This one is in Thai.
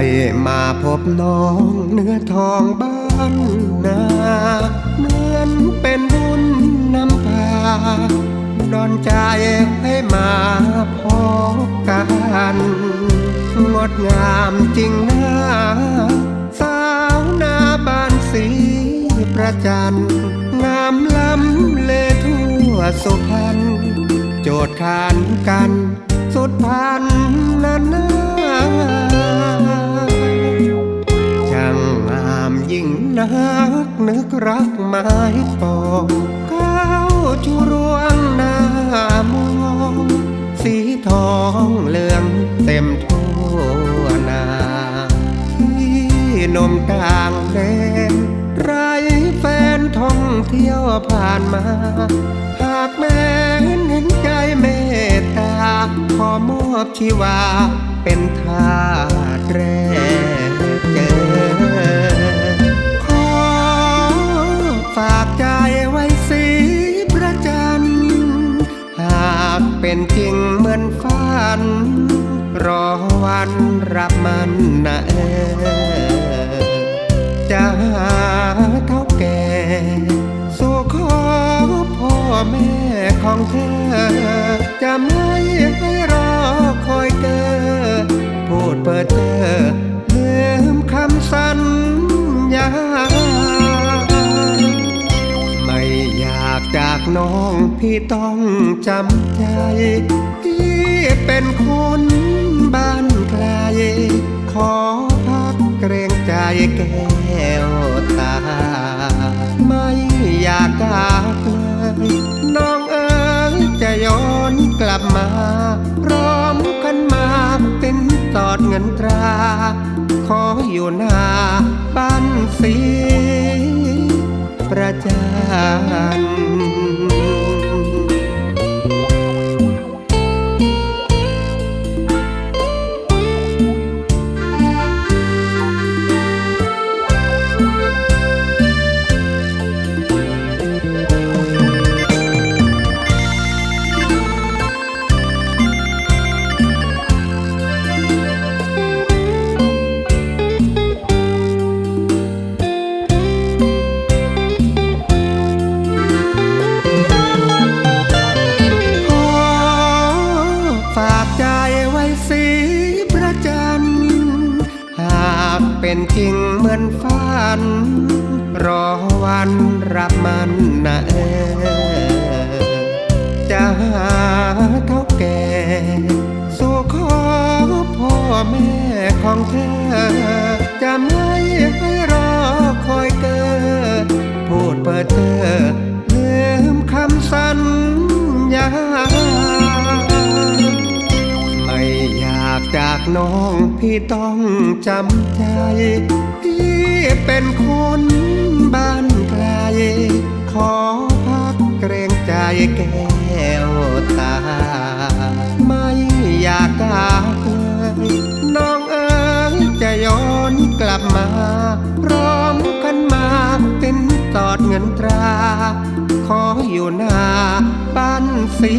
ได้มาพบน้องเนื้อทองบ้านนาเหมือนเป็นบุญนำพาดอนใจให้มาพบกันงดงามจริงนะสาวนาบ้านสีประจันงามล้ำเลทั่วสุพรรณโจทย์ขานกัน สุดพ รักไม้ปองก้าวชูรวงหน้ามองสีทองเหลืองเต็มทั่วนาที่นมต่างแดนไรแฟนท่องเที่ยวผ่านมา หากแม้เห็นใจเมตตา ขอมอบชีวาเป็นทาแรกเจอ เป็นจริงเหมือนฝัน รอวันรับมันนะเออจะหาเท่าแก่สู่ขอพ่อแม่ของเธอ จะไม่ให้รอคอยเกิดพูดเปิดเจอ น้องพี่ต้องจำใจที่เป็นคนบ้านไกล ขอพักเกรงใจแก้วตา ไม่อยากจากเลยน้องเอ๋ยจะย้อนกลับมา พร้อมกันมาเป็นตอดเงินตรา ขออยู่หน้าบ้านสีประจัน ระจันหากเป็นจริงเหมือนฝัน รอวันรับมันนะเออจะหาเท่าแก่ สู่ขอพ่อแม่ของเธอ จากน้องพี่ต้องจำใจที่เป็นคนบ้านไกล ขอพักเกรงใจแก้วตา ไม่อยากจากเลยน้องเอ๋ยจะย้อนกลับมา พร้อมกันมาเป็นตอดเงินตรา ขออยู่หน้าบ้านสี